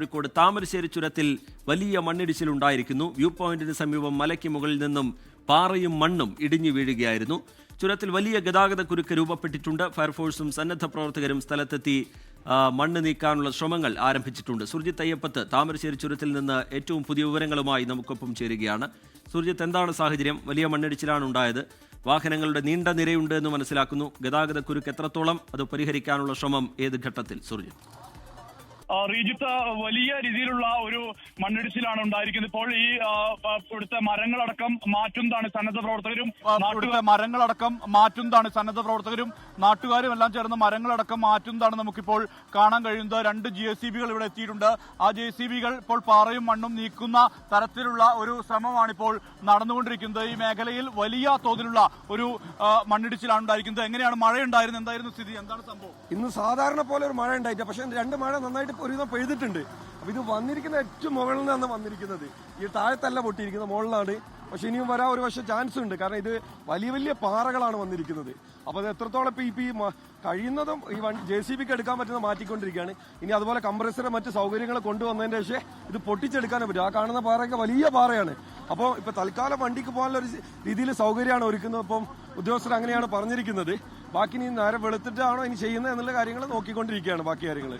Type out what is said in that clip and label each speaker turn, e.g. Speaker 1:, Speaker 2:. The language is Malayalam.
Speaker 1: കോഴിക്കോട് താമരശ്ശേരി ചുരത്തിൽ വലിയ മണ്ണിടിച്ചിലുണ്ടായിരിക്കുന്നു. വ്യൂ പോയിന്റിന് സമീപം മലയ്ക്ക് മുകളിൽ നിന്നും പാറയും മണ്ണും ഇടിഞ്ഞു വീഴുകയായിരുന്നു. ചുരത്തിൽ വലിയ ഗതാഗത കുരുക്ക് രൂപപ്പെട്ടിട്ടുണ്ട്. ഫയർഫോഴ്സും സന്നദ്ധ പ്രവർത്തകരും സ്ഥലത്തെത്തി മണ്ണ് നീക്കാനുള്ള ശ്രമങ്ങൾ ആരംഭിച്ചിട്ടുണ്ട്. സുർജിത്ത് അയ്യപ്പത്ത് താമരശ്ശേരി ചുരത്തിൽ നിന്ന് ഏറ്റവും പുതിയ വിവരങ്ങളുമായി നമുക്കൊപ്പം ചേരുകയാണ്. സുർജിത്ത് എന്താണ് സാഹചര്യം? വലിയ മണ്ണിടിച്ചിലാണ് ഉണ്ടായത്. വാഹനങ്ങളുടെ നീണ്ട നിരയുണ്ട് എന്ന് മനസ്സിലാക്കുന്നു. ഗതാഗത കുരുക്ക് എത്രത്തോളം? അത് പരിഹരിക്കാനുള്ള ശ്രമം ഏത് ഘട്ടത്തിൽ? സുർജിത്ത്.
Speaker 2: റീജിത്ത് വലിയ രീതിയിലുള്ള ഒരു മണ്ണിടിച്ചിലാണ് ഉണ്ടായിരിക്കുന്നത്. ഇപ്പോൾ ഈ ഇവിടുത്തെ മരങ്ങളടക്കം മാറ്റുന്നതാണ് സന്നദ്ധ പ്രവർത്തകരും
Speaker 3: ഇവിടുത്തെ മരങ്ങളടക്കം മാറ്റുന്നതാണ് സന്നദ്ധ പ്രവർത്തകരും നാട്ടുകാരും എല്ലാം ചേർന്ന് മരങ്ങളടക്കം മാറ്റുന്നതാണ് നമുക്കിപ്പോൾ കാണാൻ കഴിയുന്നത്. രണ്ട് ജി എസ് സി ബികൾ ഇവിടെ എത്തിയിട്ടുണ്ട്. ആ ജെ സി ബികൾ ഇപ്പോൾ പാറയും മണ്ണും നീക്കുന്ന തരത്തിലുള്ള ഒരു ശ്രമമാണ് ഇപ്പോൾ നടന്നുകൊണ്ടിരിക്കുന്നത്. ഈ മേഖലയിൽ വലിയ തോതിലുള്ള ഒരു മണ്ണിടിച്ചിലാണ് ഉണ്ടായിരിക്കുന്നത്. എങ്ങനെയാണ് മഴ ഉണ്ടായിരുന്നത് എന്തായിരുന്നു സ്ഥിതി? എന്താണ് സംഭവം?
Speaker 4: ഇന്ന് സാധാരണ പോലെ ഒരു മഴ ഉണ്ടായിട്ട് പക്ഷേ രണ്ട് മഴ നന്നായിട്ട് ഒരുവിധം പെയ്തിട്ടുണ്ട്. അപ്പൊ ഇത് വന്നിരിക്കുന്ന ഏറ്റവും മുകളിൽ നിന്നാണ് വന്നിരിക്കുന്നത്. ഈ താഴത്തല്ല പൊട്ടിയിരിക്കുന്നത് മുകളിലാണ്. പക്ഷെ ഇനിയും വരാൻ ഒരു പക്ഷേ ചാൻസ് ഉണ്ട്. കാരണം ഇത് വലിയ വലിയ പാറകളാണ് വന്നിരിക്കുന്നത്. അപ്പോൾ അത് എത്രത്തോളം ഇപ്പൊ ഇപ്പൊ ഈ കഴിയുന്നതും ഈ ജെ സി ബിക്ക് എടുക്കാൻ പറ്റുന്ന മാറ്റിക്കൊണ്ടിരിക്കുകയാണ്. ഇനി അതുപോലെ കംപ്രസറും മറ്റ് സൗകര്യങ്ങൾ കൊണ്ടുവന്നതിന്റെ ശേഷം ഇത് പൊട്ടിച്ചെടുക്കാനേ പറ്റും. ആ കാണുന്ന പാറയൊക്കെ വലിയ പാറയാണ്. അപ്പോൾ ഇപ്പോൾ തൽക്കാലം വണ്ടിക്ക് പോകാനുള്ള ഒരു രീതിയിൽ സൗകര്യമാണ് ഒരുക്കുന്നത്. അപ്പം ഉദ്യോഗസ്ഥർ അങ്ങനെയാണ് പറഞ്ഞിരിക്കുന്നത്. ബാക്കി ഇനി നേരെ വെളുത്തിട്ടാണോ ഇനി ചെയ്യുന്നത് എന്നുള്ള കാര്യങ്ങൾ നോക്കിക്കൊണ്ടിരിക്കുകയാണ് ബാക്കി കാര്യങ്ങൾ.